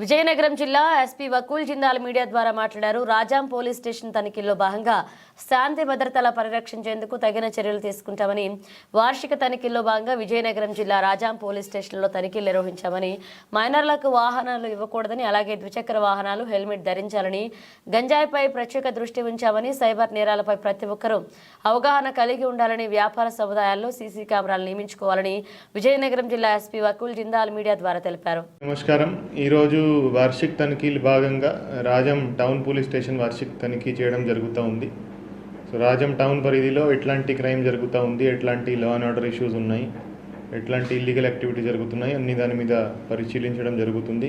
విజయనగరం జిల్లా SP Vakul Jindal media ద్వారా మాట్లాడారు. రాజాం పోలీస్ స్టేషన్ తనిఖీల్లో భాగంగా శాంతి భద్రతల పరిరక్షించేందుకు తగిన చర్యలు తీసుకుంటామని వార్షిక తనిఖీల్లో భాగంగా విజయనగరం జిల్లా రాజాం పోలీస్ స్టేషన్లో తనిఖీలు నిర్వహించామని మైనర్లకు వాహనాలు ఇవ్వకూడదని అలాగే ద్విచక్ర వాహనాలు హెల్మెట్ ధరించాలని గంజాయిపై ప్రత్యేక దృష్టి ఉంచామని సైబర్ నేరాలపై ప్రతి ఒక్కరూ అవగాహన కలిగి ఉండాలని వ్యాపార సముదాయాల్లో సీసీ కెమెరాలు నియమించుకోవాలని విజయనగరం జిల్లా ఎస్పీ వకూల్ జిందాల్ మీడియా ద్వారా తెలిపారు. నమస్కారం. ఈరోజు వార్షిక తనిఖీలు భాగంగా రాజం టౌన్ పోలీస్ స్టేషన్ వార్షిక తనిఖీ చేయడం జరుగుతూ ఉంది. సో రాజం టౌన్ పరిధిలో ఎట్లాంటి క్రైమ్ జరుగుతూ ఉంది ఎట్లాంటి లా అండ్ ఆర్డర్ ఇష్యూస్ ఉన్నాయి ఎట్లాంటి ఇల్లీగల్ యాక్టివిటీ జరుగుతున్నాయి అన్ని దాని మీద పరిశీలించడం జరుగుతుంది.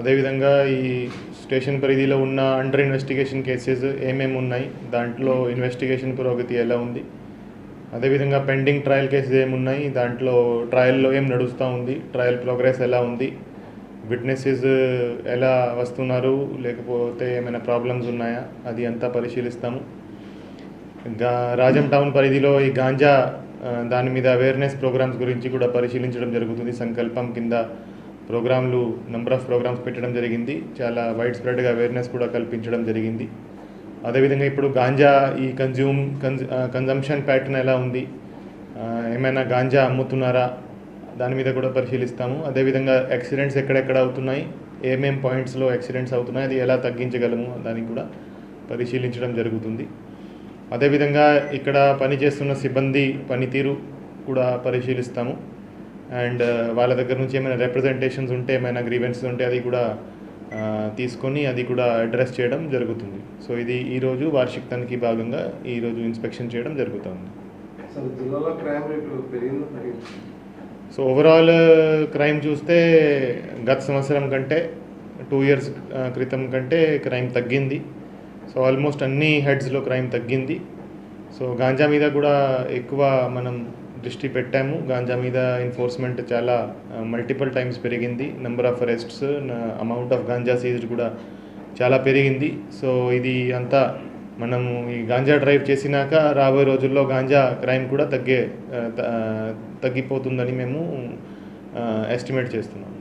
అదేవిధంగా ఈ స్టేషన్ పరిధిలో ఉన్న అండర్ ఇన్వెస్టిగేషన్ కేసెస్ ఏమేమి ఉన్నాయి దాంట్లో ఇన్వెస్టిగేషన్ పురోగతి ఎలా ఉంది అదేవిధంగా పెండింగ్ ట్రయల్ కేసెస్ ఏమున్నాయి దాంట్లో ట్రయల్లో ఏం నడుస్తూ ఉంది ట్రయల్ ప్రోగ్రెస్ ఎలా ఉంది విట్నెసెస్ uh, ఎలా వస్తున్నారు? లేకపోతే ఏమైనా ప్రాబ్లమ్స్ ఉన్నాయా? అది అంతా పరిశీలిస్తాము. ఇంకా రాజం టౌన్ పరిధిలో ఈ గాంజా uh, దాని మీద అవేర్నెస్ ప్రోగ్రామ్స్ గురించి కూడా పరిశీలించడం జరుగుతుంది. సంకల్పం కింద ప్రోగ్రాంలు నెంబర్ ఆఫ్ ప్రోగ్రామ్స్ పెట్టడం జరిగింది. చాలా వైడ్ స్ప్రెడ్గా అవేర్నెస్ కూడా కల్పించడం జరిగింది. అదేవిధంగా ఇప్పుడు గాంజా ఈ కన్జ్యూమ్ కన్జంప్షన్ ప్యాటర్న్ ఎలా ఉంది? Uh, ఏమైనా గాంజా అమ్ముతున్నారా? దాని మీద కూడా పరిశీలిస్తాము. అదేవిధంగా యాక్సిడెంట్స్ ఎక్కడెక్కడ అవుతున్నాయి ఏమేం పాయింట్స్లో యాక్సిడెంట్స్ అవుతున్నాయి అది ఎలా తగ్గించగలము దానికి కూడా పరిశీలించడం జరుగుతుంది. అదేవిధంగా ఇక్కడ పనిచేస్తున్న సిబ్బంది పనితీరు కూడా పరిశీలిస్తాము. అండ్ వాళ్ళ దగ్గర నుంచి ఏమైనా రిప్రజెంటేషన్స్ ఉంటే ఏమైనా గ్రీవెన్సెస్ ఉంటే అది కూడా తీసుకొని అది కూడా అడ్రస్ చేయడం జరుగుతుంది. సో ఇది ఈరోజు వార్షిక తనిఖీ భాగంగా ఈరోజు ఇన్స్పెక్షన్ చేయడం జరుగుతుంది. సో ఓవరాల్ క్రైమ్ చూస్తే గత సంవత్సరం కంటే టూ ఇయర్స్ uh, క్రితం కంటే క్రైమ్ తగ్గింది. సో ఆల్మోస్ట్ అన్ని హెడ్స్లో క్రైమ్ తగ్గింది. సో గాంజా మీద కూడా ఎక్కువ మనం దృష్టి పెట్టాము. గాంజా మీద ఎన్ఫోర్స్మెంట్ చాలా uh, మల్టిపుల్ టైమ్స్ పెరిగింది. Number of arrests amount of ganja seized కూడా చాలా పెరిగింది. సో ఇది అంతా మనము ఈ గాంజా డ్రైవ్ చేసినాక రాబోయే రోజుల్లో గాంజా క్రైమ్ కూడా తగ్గే త- తగ్గిపోతుందని మేము ఎస్టిమేట్ చేస్తున్నాం.